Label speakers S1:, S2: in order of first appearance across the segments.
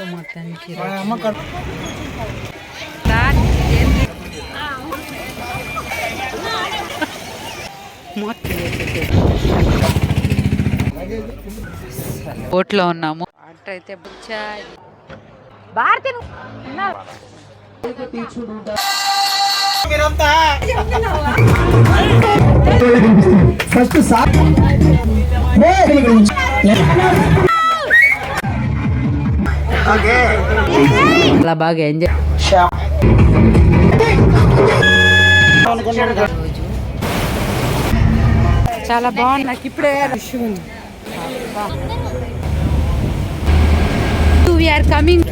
S1: So మొత్తానికి బోట్లో ఉన్నాము. వాటర్ అయితే బుచ్చాయి భారతి
S2: ఫస్ట్ సార్
S1: చాలా బాగా ఎంజాయ్ చాలా బాగుంది. నాకు ఇప్పుడే వీఆర్ కమింగ్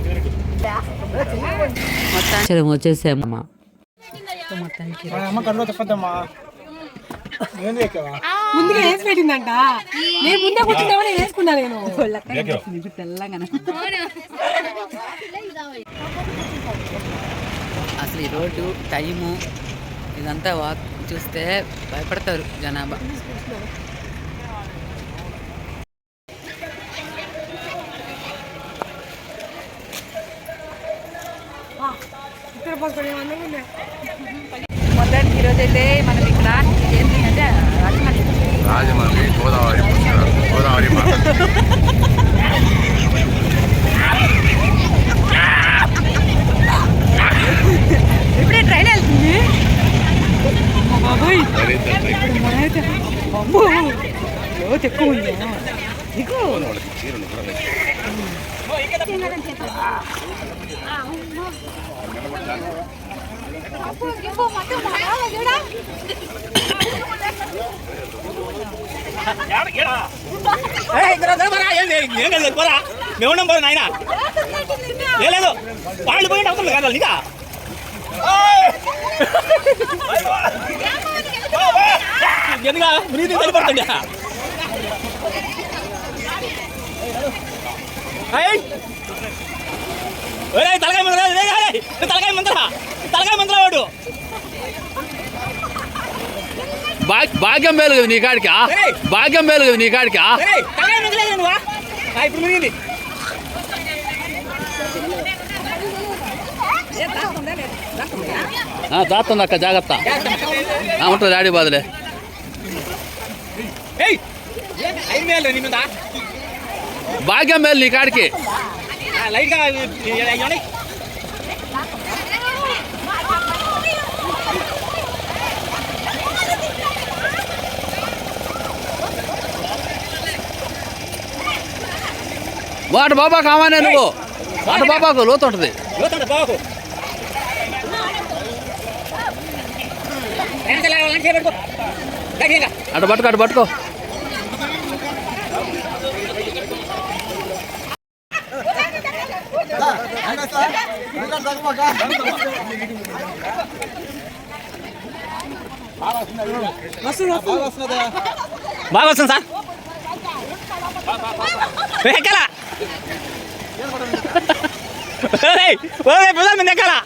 S1: మొత్తానికి. వచ్చేసామమ్మా మొత్తానికి
S2: అమ్మ కడుపు తప్పద్దమ్మా ఏంది ఎక్కవా
S3: ముందుగా వేసి పెట్టిందంట. నేను ముందే కూర్చుంటామని నేను వేసుకున్నా నేను.
S1: తెల్లగా అసలు ఈ రోడ్డు టైము ఇదంతా వాక్ చూస్తే భయపడతారు జనాభా.
S3: ఇక్కడ పక్కన ఏమన్నా
S1: మొత్తానికి ఈరోజు అయితే మనం ఇక్కడ రాజమండ్రి
S4: రాజమండ్రి గోదావరి పుష్కరాలు. గోదావరి మాత
S1: ఇప్పుడే ట్రైన్ వెళ్తుంది బాబోయ్ మనైతే అమ్మో లోతు ఎక్కువ ఉంది దిగు
S2: మేము పోదు నాయన లేదు వాళ్ళు పోయి అవసరం కదా నీకా ఎందుగా బ్రీతి సరిపడుతుంది తలకాయ మందరా తలకాయ మందరా తలకాయ వాడు
S4: భాగ్యం మేలు కదా నీ కాడికి భాగ్యం మేలు కదా నీ కాడికి
S2: ఇప్పుడు మునిగింది
S4: దాస్తుంది అక్క జాగ్రత్త ఉంటుంది డాడీ
S2: వేలు మీద
S4: భాగ్యం మేలు నీ కాడికి వాటి బాబా కావానే నువ్వు. వాటి బాబాకు లోతు ఉంటుంది. అటు పట్టుకో అటు పట్టుకో.
S2: బాగా వస్తుంది సార్. ఎక్కలా ఓరే ప్రధాన మంది ఎక్కలా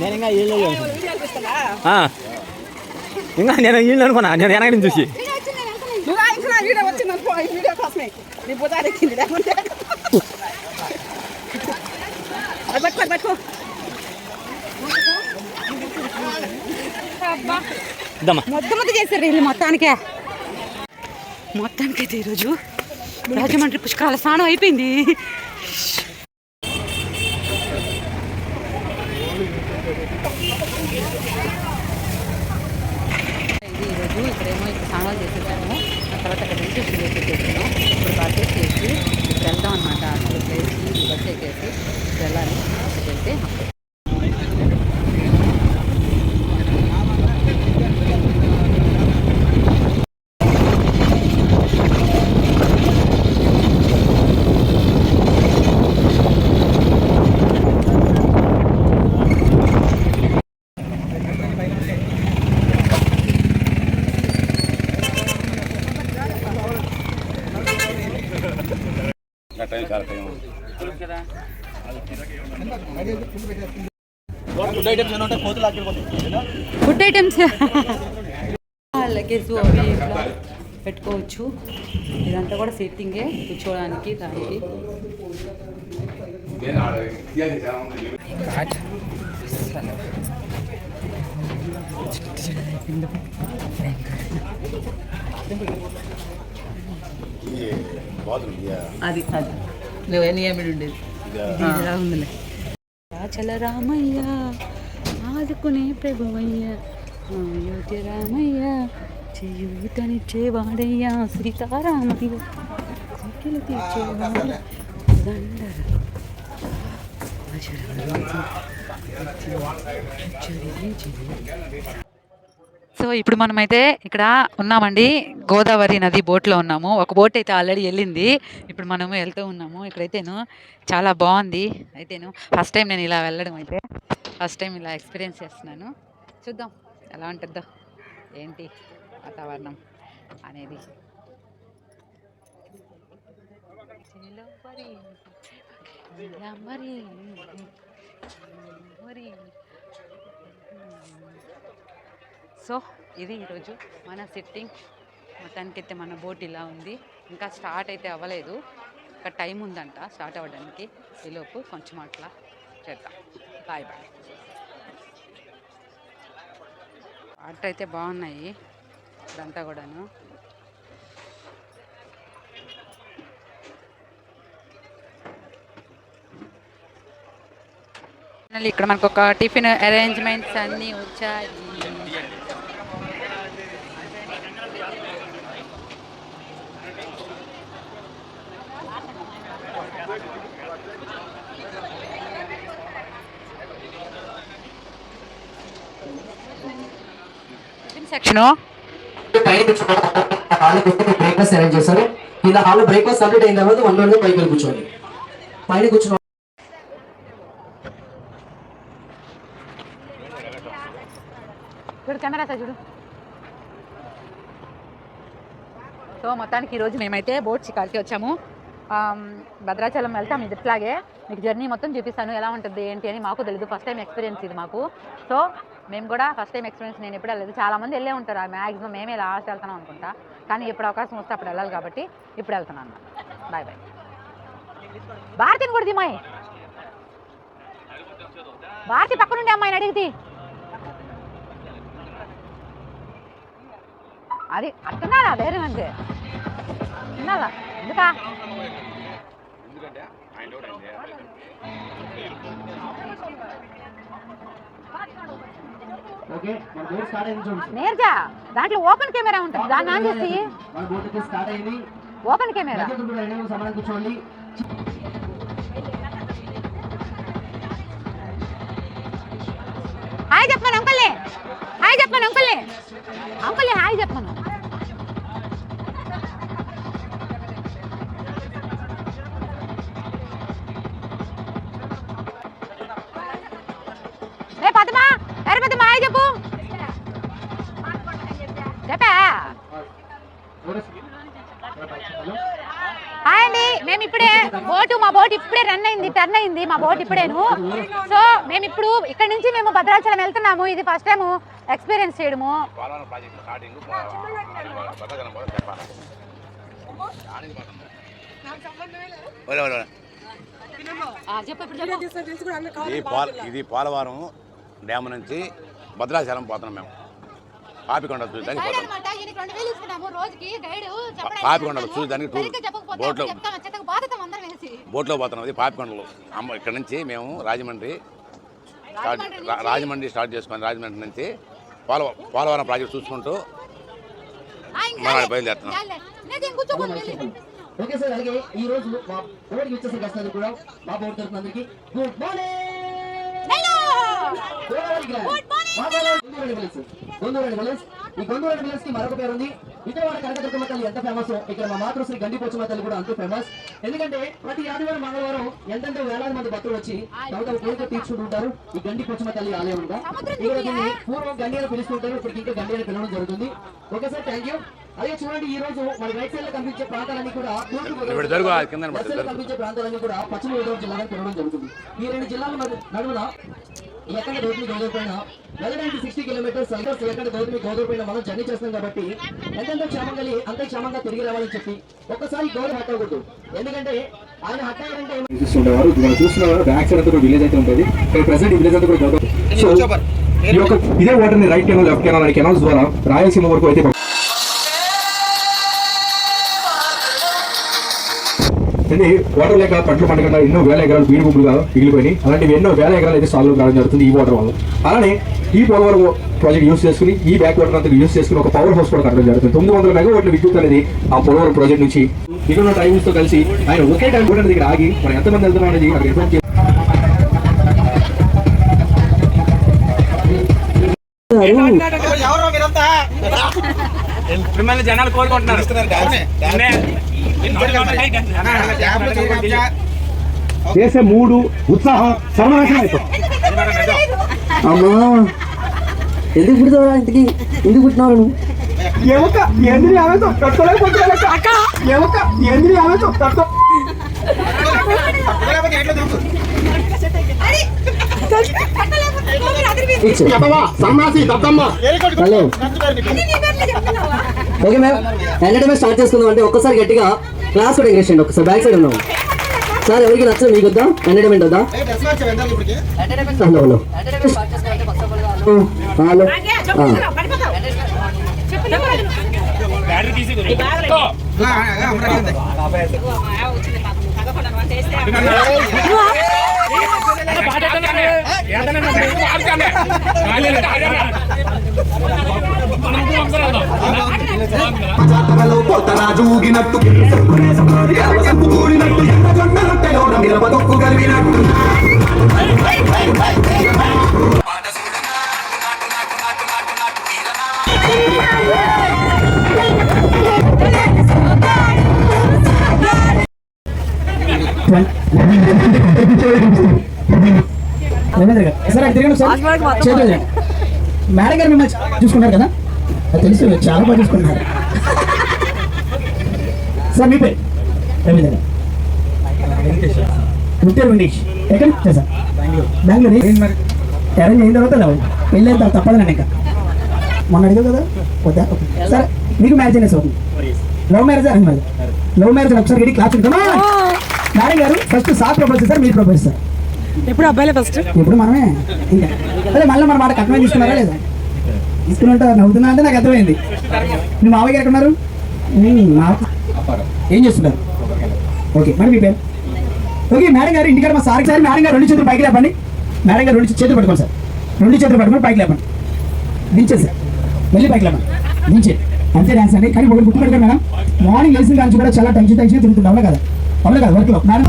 S2: నేను ఇంకా ఇల్లు ఇంకా నేను ఇల్లు అనుకున్నా నేను వెనకటి చూసి.
S3: నువ్వు ఆయన వీడియో వచ్చింది అనుకో ఈ వీడియో కోసమే నీ బుధారు ఎక్కింది లేకుంటే అది పట్టుకో అది పట్టుకో
S2: ఇద్దమ్మా
S1: మొత్తం మొత్తం చేశారు వీళ్ళు మొత్తానికే. మొత్తానికైతే ఈరోజు రాజమండ్రి పుష్కరాల స్నానం అయిపోయింది. ఈరోజు ఇక్కడేమో ఇక్కడ స్నానాలు చేసేసాము. ఆ తర్వాత అక్కడ రిజిస్ట్రేషన్
S2: ఫుడ్ ఐటమ్స్ ఏమైనా ఉంటే కోతులు ఆకిపోతాయి
S1: ఫుడ్ ఐటమ్స్ లగేజ్ అవి ఇట్లా పెట్టుకోవచ్చు ఇదంతా కూడా సిట్టింగే కూర్చోవడానికి దానికి అది అది నువ్వు ఎన్ని ఏమిడి ఉండేది ఇలా ఉందిలే రాచల రామయ్య ఆదుకునే ప్రభువయ్య అయోధ్య రామయ్య చేయూతనిచ్చేవాడయ్యా సీతారామయ్య కోకిల తీర్చేవాడు దండర సో ఇప్పుడు మనమైతే ఇక్కడ ఉన్నామండి. గోదావరి నది బోట్లో ఉన్నాము. ఒక బోట్ అయితే ఆల్రెడీ వెళ్ళింది. ఇప్పుడు మనము వెళ్తూ ఉన్నాము. ఇక్కడైతేను చాలా బాగుంది. అయితేను ఫస్ట్ టైం నేను ఇలా వెళ్ళడం అయితే. ఫస్ట్ టైం ఇలా ఎక్స్పీరియన్స్ చేస్తున్నాను. చూద్దాం ఎలా ఉంటుందో. ఏంటి వాతావరణం అనేది. మరి సో ఇది ఈరోజు మన సిట్టింగ్ మొత్తానికైతే మన బోట్ ఇలా ఉంది. ఇంకా స్టార్ట్ అయితే అవ్వలేదు. ఇంకా టైం ఉందంట స్టార్ట్ అవ్వడానికి. ఈలోపు కొంచెం అట్లా చేద్దాం. బాయ్ బాయ్ వాటర్ అయితే బాగున్నాయి. ఇదంతా కూడాను. ఇక్కడ మనకు ఒక టిఫిన్ అరేంజ్మెంట్స్ అన్నీ వచ్చాయి. సెక్షను.
S5: బ్రేక్ఫాస్ట్ అరేంజ్ చేస్తారు. ఇలా హాల్ బ్రేక్ఫాస్ట్ కంప్లీట్ అయిన తర్వాత వన్ వన్ పైకి వెళ్ళి కూర్చోండి. పైన కూర్చున్న
S1: చూడు కెమెరా సార్ చూడు. సో మొత్తానికి ఈరోజు మేమైతే బోట్ షికార్కి వచ్చాము. భద్రాచలం వెళ్తాం ఇది ఇట్లాగే మీకు జర్నీ మొత్తం చూపిస్తాను. ఎలా ఉంటుంది ఏంటి అని మాకు తెలియదు ఫస్ట్ టైం ఎక్స్పీరియన్స్ ఇది మాకు. సో మేము కూడా ఫస్ట్ టైం ఎక్స్పీరియన్స్ నేను ఎప్పుడు వెళ్ళలేదు. చాలా మంది వెళ్ళే ఉంటారు. మ్యాక్సిమం మేమే లాస్ట్ వెళ్తున్నాం అనుకుంటా. కానీ ఎప్పుడు అవకాశం వస్తే అప్పుడు వెళ్ళాలి కాబట్టి ఇప్పుడు వెళ్తున్నాను బాయ్ బాయ్ భారతిని కూడా దిమాయి. భారతి పక్కనుండే అమ్మాయిని అడిగితే అది అట్టున్నారా ధైర్యం అంతే తిన్నాలా? ఎందుకా?
S5: ఓకే
S1: నేర్జా దాంట్లో ఓపెన్ కెమెరా ఉంటుంది. దాన్ని ఆన్ చేసి. Open camera.
S5: కూర్చోండి
S1: హాయ్ చెప్పాను అంకుల్ని. హాయ్ చెప్పాను అంకుల్ని. అంకుల్ని హాయ్ చెప్పాను ఇప్పుడే రన్ అయింది టర్న్ అయింది మా బోట్ ఇప్పుడేను. సో మేము ఇప్పుడు ఇక్కడ నుంచి మేము భద్రాచలం వెళ్తున్నాము. ఇది ఫస్ట్ టైం ఎక్స్పీరియన్స్ చేయడము.
S2: ఇది పోలవరం డ్యామ్ నుంచి భద్రాచలం పోతున్నాం మేము. పాపికొండ చూడడానికి పోతున్నాం పాపికొండలు చూడడానికి టూర్ బోట్లో బోట్లో పోతున్నాం ఇది పాపికొండలు. అమ్మ ఇక్కడ నుంచి మేము రాజమండ్రి స్టార్ట్ రాజమండ్రి స్టార్ట్ చేసుకొని రాజమండ్రి నుంచి పోల పోలవరం ప్రాజెక్ట్ చూసుకుంటూ మన బయలుదేరుతున్నాం.
S5: ఓకే సార్ అలాగే ఈ రోజు మా బోర్డుకి వచ్చేసరికి వస్తుంది కూడా మా బోర్డు తరఫున అందరికి గుడ్ మార్నింగ్ గొందూరు విలేజ్ ఈ గొందూరు విలేజ్కి మరొక పేరు ఉంది విజయవాడ కనకదుర్గమ్మ తల్లి ఎంత ఫేమస్ ఇక్కడ మా మాతృశ్రీ గండి పోచమ్మ తల్లి కూడా అంతే ఫేమస్ ఎందుకంటే ప్రతి ఆదివారం మంగళవారం ఎంతెంతో వేలాది మంది భక్తులు వచ్చి తమ తమ కోరిక తీర్చుకుంటూ ఉంటారు. ఈ గండి పోచమ్మ తల్లి ఆలయం ఉందా ఇక్కడ దీన్ని పూర్వం గండి అని పిలుస్తుంటారు ఇప్పుడు ఇంకా గండి అని పిలవడం జరుగుతుంది. ఓకే సార్ థ్యాంక్ యూ అదే చూడండి ఈ రోజు మన రైట్ సైడ్లో కనిపించే ప్రాంతాలన్నీ కూడా. కనిపించే ప్రాంతాలన్నీ కూడా పశ్చిమ గోదావరి జిల్లాగా పిలవడం జరుగుతుంది ఈ రెండు జిల్లాల మధ్య నడువున? ఎక్కడ గౌతమి గోదావరి పైన. వెళ్ళడానికి సిక్స్టీ కిలోమీటర్స్ సైకల్స్ ఎక్కడ గౌతమి గోదావరి పైన మనం జర్నీ చేస్తాం కాబట్టి ఎంతెంత క్షేమం కలిగి అంతే క్షేమంగా తిరిగి రావాలని చెప్పి ఒక్కసారి గౌరవ హట్టకూడదు ఎందుకంటే ఆయన హట్టారంటే
S6: చూస్తుండేవారు మనం బ్యాక్ సైడ్ అంతా విలేజ్ అయితే ఉంటుంది. ప్రెసెంట్ విలేజ్ అంతా కూడా గౌతమ్ సో ఈ యొక్క ఇదే వాటర్ని రైట్ కెనాల్ లెఫ్ట్ కెనాల్ అనే కెనాల్స్ ద్వారా రాయలసీమ వరకు అయితే ఇది వాటర్ లేక పంటలు పండకుండా ఎన్నో వేల ఎకరాలు బీడు భూములుగా మిగిలిపోయి అలాంటివి ఎన్నో వేల ఎకరాలు అయితే సాల్వ్ కావడం జరుగుతుంది ఈ వాటర్ వల్ల. అలానే ఈ పోలవరం ప్రాజెక్ట్ యూస్ చేసుకుని ఈ బ్యాక్ వాటర్ అంతా యూస్ చేసుకుని ఒక పవర్ హౌస్ కూడా కట్టడం జరుగుతుంది. తొమ్మిది వందల మెగావాట్ల విద్యుత్ అనేది ఆ పోలవరం ప్రాజెక్ట్ నుంచి మిగిలిన టైమ్స్తో కలిసి ఆయన ఒకే టైం కూడా దగ్గర ఆగి మనం ఎంతమంది వెళ్తున్నాం అనేది అక్కడ ఇన్ఫార్మ్ చేసి
S4: మిమ్మల్ని జనాలు కోరుకుంటున్నారు.
S6: చేసే మూడు ఉత్సాహం సర్వనాశనం అయిపోతుంది.
S5: అమ్మా! ఎందుకు పుడతావు ఇంతకి? ఎందుకు పుట్టినావు నువ్వు?
S6: ఆమెతో సన్నాసి దద్దమ్మ.
S5: Hello. Okay ma'am entertainment start చేసుకుందాం అంటే ఒక్కసారి గట్టిగా క్లాస్ కూడా ఎంకరేజ్ చేయండి ఒకసారి బ్యాక్ సైడ్ ఉన్నాం సార్ ఎవరికి నచ్చదు మీకు వద్దా ఎంటర్టైన్మెంట్ వద్దా హలో హలో హలో
S7: పోతరాజు ఊగినట్టు. కూడినట్టు ఎర్రగొండ రొట్టెలో నిలబదొక్కు కలిగినట్టు.
S8: సార్ అది తిరగండి సార్. చేతులు. మేడం గారు మిమ్మల్ని చూసుకున్నారు కదా? అది తెలుసు చాలా బాగా చూసుకుంటున్నారు సార్ మీ పేరు? రవీంద్ర గుంటూరు వెంకటేష్. ఎక్కడ? సార్? బెంగళూరు. అరేంజ్ అయిన తర్వాత రావు పెళ్ళి అయిన తర్వాత తప్పదు ఇంకా. మొన్న అడిగావు కదా? వద్దా? సార్ మీకు మ్యారేజ్ అయినా sir. Love marriage arrange marriage love marriage ఒకసారి క్లాస్ ఉంటామా madam garu first sir propose sir మీరు ప్రపోజ్ సార్
S3: ఎప్పుడు అబ్బాయిలే ఫస్ట్
S8: ఇప్పుడు మనమే? ఇంకా. అదే మళ్ళీ మన మాట కట్నం తీసుకున్నారా లేదా? తీసుకున్నట్టు నవ్వుతున్నా అంటే నాకు అర్థమైంది. మీ మావయ్య గారు ఎక్కడ ఉన్నారు ఏం చేస్తున్నారు? ఓకే మరి మీ పేరు? ఓకే మేడం గారు ఇంటికాడ మా సార్ సార్ మేడం గారు రెండు చేతులు పైకి లేపండి. మేడం గారు రెండు చేతులు పట్టుకోండి సార్. రెండు చేతులు పట్టుకొని పైకి లేపండి. దించే సార్. మళ్ళీ పైకి లేపండి. దించే అంతే డాన్స్ అండి. కానీ ఒకటి గుర్తుపెట్టుకోండి మేడం. మార్నింగ్ లేచిన కానీ కూడా చాలా టెన్షన్ టెన్షన్ తిరుగుతుంది అవునా కదా? అవునా కదా? వర్క్లో మేడం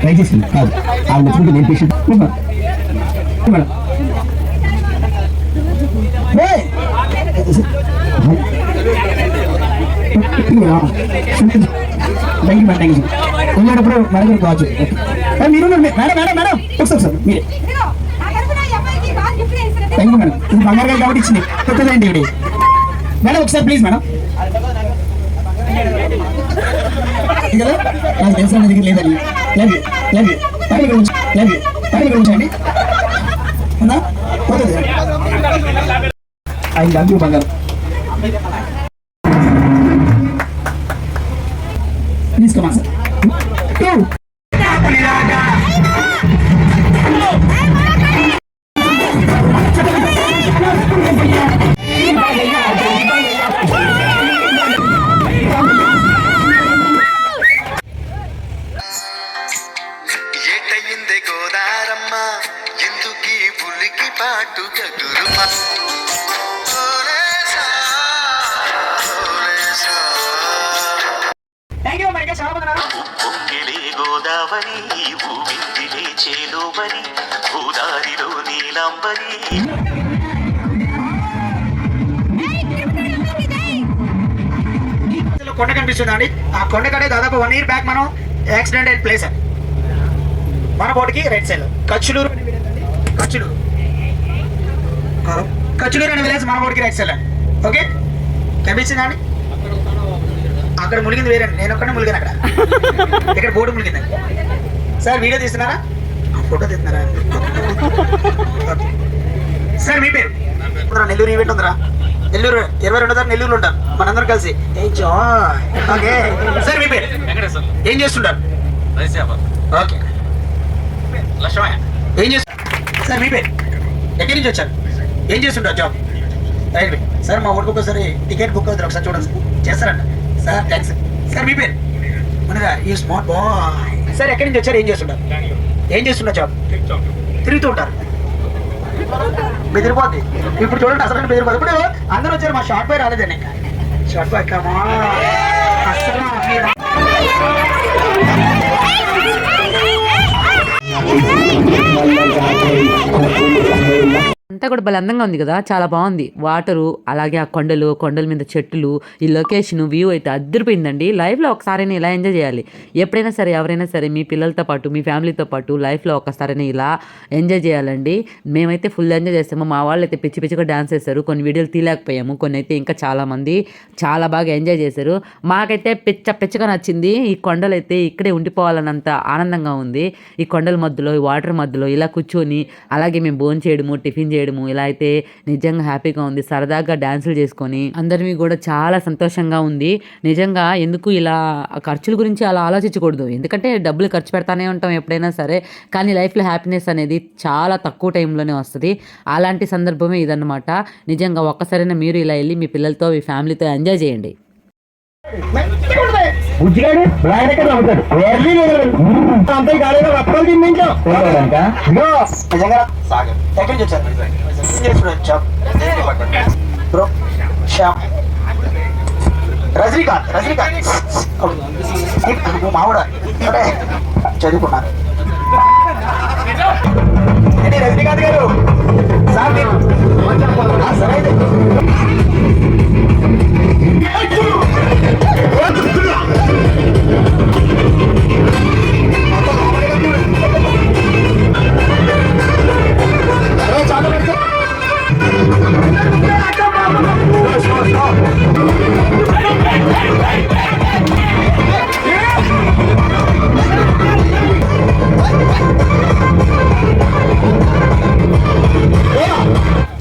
S8: ట్రై చేసింది. కాదు. ఆవిడ నచ్చుకుంటే నేను పేషెంట్ మేడం ఏయ్! Thank you madam thank you వెళ్ళేటప్పుడు మేడం గారికి కావచ్చు. మీరు మేడం మేడం మేడం ఒకసారి సార్ మీరే. థ్యాంక్ యూ మేడం ఇది బంగారు గారు కాబట్టి ఇచ్చింది. కొత్తదండి ఇవి మేడం ఒకసారి ప్లీజ్ మేడం ఇది కదా నాకు తెలుసు దగ్గర లేదండి. లవ్ యూ లవ్ యూ పని ఇక్కడ లవ్ యూ ఉందా పోతుంది. ఐ లవ్ యూ బంగారు. అండి ఆ కొండ కడే దాదాపు వన్ ఇయర్ బ్యాక్ మనం యాక్సిడెంట్ అయిన ప్లేస్ అండి మన బోర్డుకి రైట్ సైడ్ కచ్చులూరు కచ్చులూరు. కచ్చులూరు అనే విలేజ్ మన బోర్డుకి రైట్ సైడ్ అండి. ఓకే కనిపించిందా అండి? అక్కడ ములిగింది వేరే. నేను ఒక్కడే ములిగాను అక్కడ. ఇక్కడ బోర్డు ములిగిందండి సార్ వీడియో తీస్తున్నారా? ఫోటో తీస్తున్నారా. సార్ మీ పేరు? నెల్లూరు ఈవెంట్ ఉందిరా. నెల్లూరు ఇరవై రెండో తారీఖు నెల్లూరులో ఉంటారు మనందరం కలిసి ఓకే సార్ మీ పేరు? ఏం చేస్తుంటారు? ఓకే లక్ష్మయ్య. ఏం చేస్తారు సార్ మీ పేరు? ఎక్కడి నుంచి వచ్చారు? ఏం చేస్తుంటారు జాబ్ రైట్ సార్ మా ఊరికి ఒకసారి టికెట్ బుక్ అవుతారు. ఒకసారి చూడండి. చేస్తారంట. సార్ థ్యాంక్స్ సార్ మీ పేరు? మనగా ఈ స్మార్ట్ బాయ్ సార్ ఎక్కడి నుంచి వచ్చారు? ఏం చేస్తుంటారు? ఏం చేస్తున్నారు జాబ్ తిరుగుతూ ఉంటారు. బెదిరిపోద్ది ఇప్పుడు చూడండి అసలు బెదిరిపోద్ది ఇప్పుడు అందరూ వచ్చారు మా షార్ట్ బాయ్ రాలేదండి షార్ట్ బాయ్ కమా అసలు మీరు-
S9: అంతా కూడా భలే అందంగా ఉంది కదా చాలా బాగుంది. వాటరు అలాగే ఆ కొండలు కొండల మీద చెట్లు ఈ లొకేషన్ వ్యూ అయితే అద్దరిపోయిందండి. లైఫ్లో ఒకసారైనా ఇలా ఎంజాయ్ చేయాలి. ఎప్పుడైనా సరే ఎవరైనా సరే మీ పిల్లలతో పాటు మీ ఫ్యామిలీతో పాటు లైఫ్లో ఒకసారైనా ఇలా ఎంజాయ్ చేయాలండి. మేమైతే ఫుల్ ఎంజాయ్ చేస్తాము. మా వాళ్ళు అయితే పిచ్చి పిచ్చిగా డాన్స్ చేశారు కొన్ని వీడియోలు తీయలేకపోయాము. కొన్ని అయితే ఇంకా చాలామంది చాలా బాగా ఎంజాయ్ చేశారు. మాకైతే పిచ్చ పిచ్చగా నచ్చింది. ఈ కొండలు అయితే ఇక్కడే ఉండిపోవాలన్నంత ఆనందంగా ఉంది. ఈ కొండల మధ్యలో ఈ వాటర్ మధ్యలో ఇలా కూర్చొని అలాగే మేము భోజనం చేయడము టిఫిన్ చేయడము ఇలా అయితే నిజంగా హ్యాపీగా ఉంది. సరదాగా డ్యాన్సులు చేసుకొని అందరివి కూడా చాలా సంతోషంగా ఉంది. నిజంగా ఎందుకు ఇలా ఖర్చుల గురించి అలా ఆలోచించకూడదు? ఎందుకంటే డబ్బులు ఖర్చు పెడతానే ఉంటాం ఎప్పుడైనా సరే కానీ లైఫ్లో హ్యాపీనెస్ అనేది చాలా తక్కువ టైంలోనే వస్తుంది. అలాంటి సందర్భమే ఇదన్నమాట. నిజంగా ఒక్కసారైనా మీరు ఇలా వెళ్ళి మీ పిల్లలతో మీ ఫ్యామిలీతో ఎంజాయ్ చేయండి.
S8: బుజ్జిగాడు రాయన ఎక్కడ నమ్ముతాడు ఎర్లీ అంతా గాలిలో రప్పలు తినిపించాం నిజంగా సాగర్. ఎక్కడి నుంచి వచ్చారు ఏం చేస్తున్నాడు జాబ్ బ్రో శ్యామ్ రజనీకాంత్ రజనీకాంత్. మావిడ? చదువుకున్నాను. రజనీకాంత్ గారు? సార్ సరే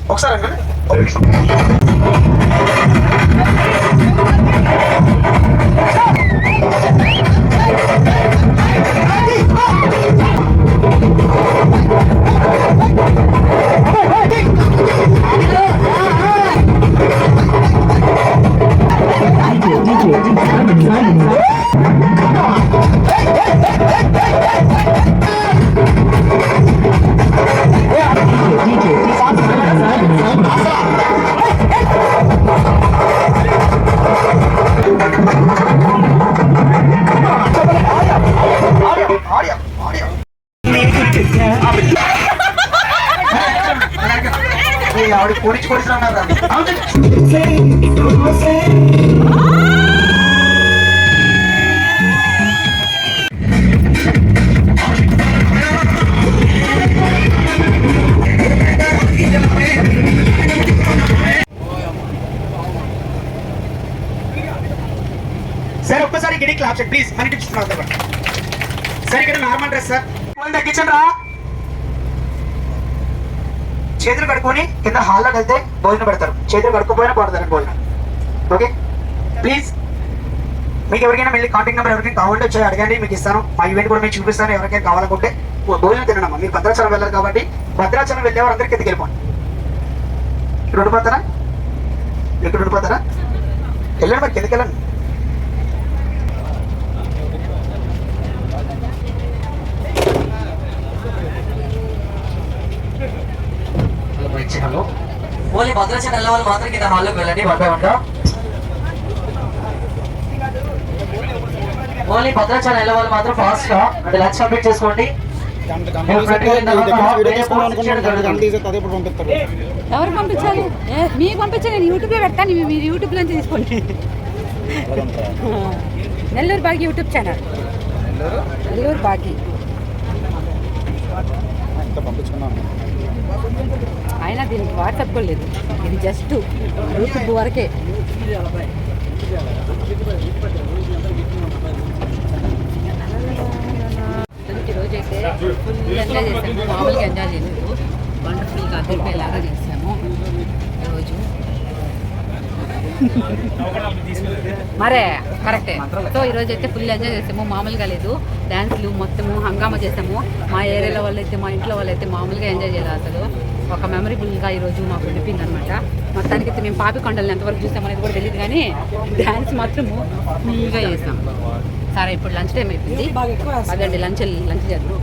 S8: ఒకసారి అండి ఒక్కసారి ప్లీజ్ మనీ టిప్స్ సార్ ఇక్కడ నార్మల్ డ్రెస్ సార్ తగ్గించండి రా చేతులు కడుక్కొని కింద హాల్లో వెళ్తే భోజనం పెడతారు. చేతులు కడుక్కోపోయినా పడతారు భోజనం. ఓకే ప్లీజ్ మీకు ఎవరికైనా మళ్ళీ కాంటాక్ట్ నెంబర్ ఎవరికైనా కావాలంటే వచ్చి అడగండి మీకు ఇస్తాను. మా ఈవెంట్ కూడా మీకు చూపిస్తాను ఎవరికైనా కావాలనుకుంటే. భోజనం తినడమ్మా మీరు భద్రాచలం వెళ్ళారు కాబట్టి భద్రాచలం వెళ్ళే వారందరికీ కిందకి వెళ్ళిపోండి. ఇక్కడ ఉండిపోతారా ఇక్కడ పోతారా? వెళ్ళండి మరి కిందకి వెళ్ళండి హలో ఓన్లీ భద్రాచలం వెళ్ళే వాళ్ళు మాత్రం కింద హాల్లోకి వెళ్ళండి. One by one
S5: only Bhadrachalam వెళ్ళే వాళ్ళు మాత్రం ఫాస్ట్గా అంటే లంచ్ కంప్లీట్ చేసుకోండి.
S1: ఎవరు పంపించాలి? మీకు పంపించాలి నేను యూట్యూబ్లో పెడతాను మీరు- యూట్యూబ్లో తీసుకోండి. Nellore Bagi YouTube channel. Nellore? Bagi. అయినా దీనికి వాట్సాప్ కూడా లేదు. ఇది జస్ట్ యూట్యూబ్ వరకే. ఈరోజు అయితే ఫుల్ ఎంజాయ్ చేసాము మామూలుగా ఎంజాయ్ చేయలేదు. వండర్ఫుల్గా అదిరిపోయేలాగా చేసాము ఈరోజు మరే కరెక్టే. సో ఈరోజు అయితే ఫుల్ ఎంజాయ్ చేసాము. మామూలుగా లేదు. డ్యాన్స్లు మొత్తము హంగామా చేసాము. మా ఏరియాలో వాళ్ళైతే మా ఇంట్లో వాళ్ళైతే మామూలుగా ఎంజాయ్ చేయలేదు అసలు. ఒక మెమరబుల్గా ఈరోజు మాకు ఉండిపోయింది అనమాట మొత్తానికి అయితే మేము పాపికొండలను ఎంతవరకు చూసామనేది కూడా తెలియదు కానీ డ్యాన్స్ మాత్రము ఫుల్గా చేసాం. సరే ఇప్పుడు లంచ్ టైం అయిపోయింది. అదండి లంచ్ లంచ్ చేద్దాం.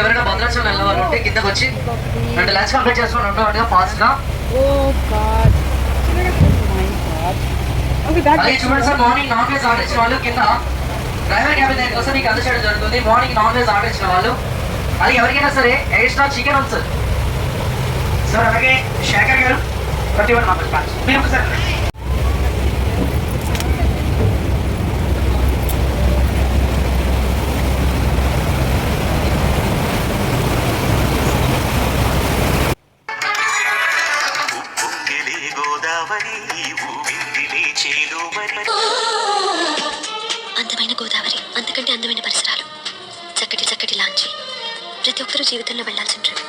S5: ఎవరైనా భద్రాచలం కిందకు వచ్చి లంచ్ కంప్లీట్ చేసుకొని
S1: ఓ గాడ్.
S5: చూడండి sir morning non veg order ఇచ్చిన వాళ్ళు కింద డ్రైవర్ క్యాబిన్ దగ్గర కోసం మీకు అందచేయడం జరుగుతుంది మార్నింగ్ నాన్ వెజ్ ఆర్డర్ ఇచ్చిన వాళ్ళు. అలాగే ఎవరికైనా సరే ఎక్స్ట్రా చికెన్ ఉంది సార్. సార్ అలాగే శేఖర్ గారు ప్రతి ఒక్క నంబర్ మీరు
S10: గోదావరి
S11: అందమైన గోదావరి అంతకంటే అందమైన పరిసరాలు. చక్కటి చక్కటి లాంచి ప్రతి ఒక్కరూ జీవితంలో వెళ్ళాల్సిన ట్రిప్.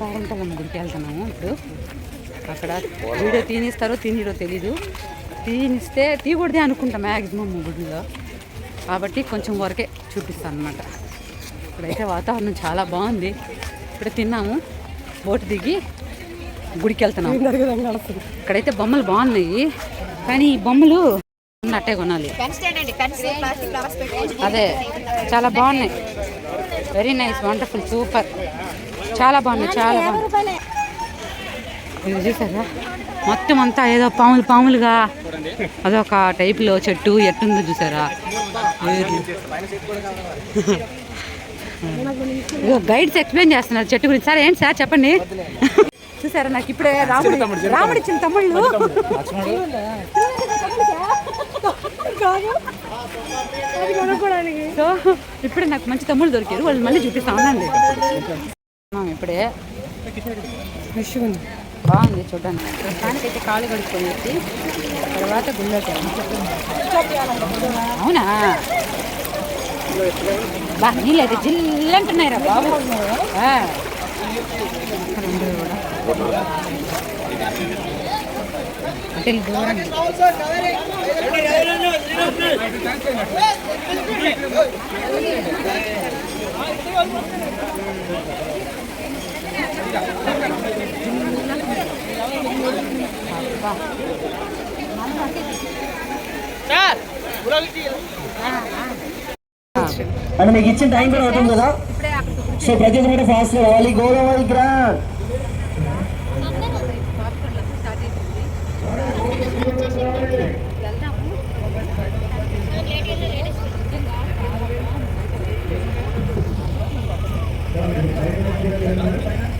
S1: కారంటాలమ్మ గుడికి వెళ్తున్నాము ఇప్పుడు. అక్కడ వీడియో తీనిస్తారో తీనిరో తెలీదు. తీనిస్తే తీయకూడదే అనుకుంటా మ్యాక్సిమం గుడిలో. కాబట్టి కొంచెం వరకే చూపిస్తాను అనమాట ఇప్పుడైతే వాతావరణం చాలా బాగుంది. ఇప్పుడు తిన్నాము. బోట్ దిగి గుడికి వెళ్తున్నాము ఇక్కడైతే బొమ్మలు బాగున్నాయి. కానీ ఈ బొమ్మలు అట్టే కొనాలి. అదే చాలా బాగున్నాయి. వెరీ నైస్ వండర్ఫుల్ సూపర్ చాలా బాగున్నాయి చాలా బాగున్నాయి. ఇది చూసారా? మొత్తం అంతా ఏదో పాములు పాములుగా అదొక టైప్లో చెట్టు ఎట్టుందో చూసారా? గైడ్స్ ఎక్స్ప్లెయిన్ చేస్తున్నారు చెట్టు గురించి. సార్ ఏంటి సార్? చెప్పండి. చూసారా నాకు ఇప్పుడే రాముడి రాముడి ఇచ్చిన తమ్ముళ్ళు. సో ఇప్పుడే నాకు మంచి తమ్ముళ్ళు దొరికారు. వాళ్ళు మళ్ళీ చూపిస్తా ఉండండి ఉన్నాం ఇప్పుడే బాగుంది చూడడానికి ప్రస్తుతానికి అయితే కాళ్ళు కడుక్కొని వచ్చి తర్వాత గుళ్ళోకి అవునా బా నీళ్ళు అయితే జిల్లంటున్నాయి రా బాబు ఆ. అక్కడ ఉండేవి కూడా అంటే ఇది దూరం
S5: అంటే మీకు ఇచ్చిన టైం కూడా అవుతుంది కదా సో ప్రతి ఒక్కరు ఫాస్ట్ రావాలి గోదావరి గ్రాండ్
S1: Thank you.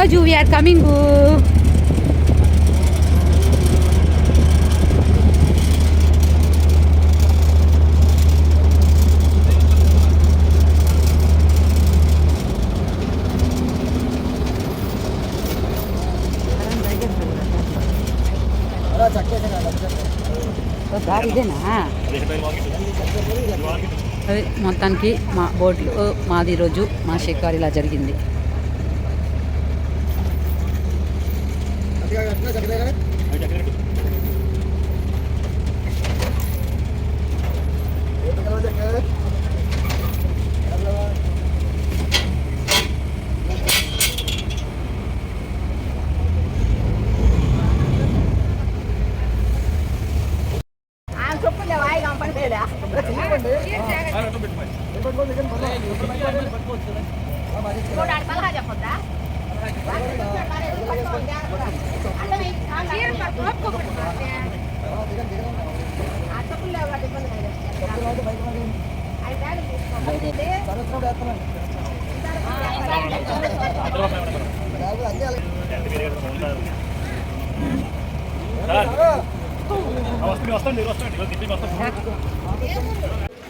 S1: ఇంకొక రోజు వీఆర్ కమింగ్ ఇదేనా అదే మొత్తానికి మా బోట్లో మాది ఈరోజు మా షికారు ఇలా జరిగింది. ¿Qué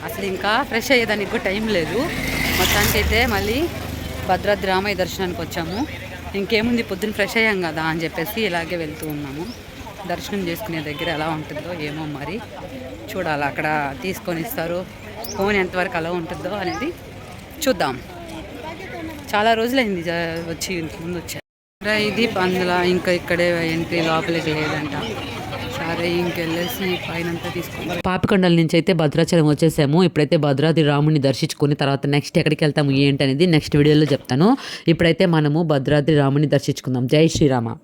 S1: అసలు ఇంకా ఫ్రెష్ అయ్యేదానికి కూడా టైం లేదు. మొత్తానికి అయితే మళ్ళీ భద్రాద్రి రామయ్య దర్శనానికి వచ్చాము. ఇంకేముంది పొద్దున్న ఫ్రెష్ అయ్యాం కదా అని చెప్పేసి ఇలాగే వెళ్తూ ఉన్నాము. దర్శనం చేసుకునే దగ్గర ఎలా ఉంటుందో ఏమో మరి చూడాలి. అక్కడ తీసుకొని ఇస్తారు. ఫోన్ ఎంతవరకు అలా ఉంటుందో అనేది చూద్దాం. చాలా రోజులైంది జ- వచ్చి ముందు వచ్చా ఇది అందులో ఇంకా ఇక్కడే ఎంట్రీ లోపలికి లేదంట. సరే ఇంకెళ్ళేసి పైన తీసుకుంటాం పాపికొండల నుంచి అయితే భద్రాచలం వచ్చేసాము. ఇప్పుడైతే భద్రాద్రి రాముని దర్శించుకుని తర్వాత నెక్స్ట్ ఎక్కడికి వెళ్తాము ఏంటి అనేది నెక్స్ట్ వీడియోలో చెప్తాను. ఇప్పుడైతే మనము భద్రాద్రి రాముని దర్శించుకుందాం. జై శ్రీరామ.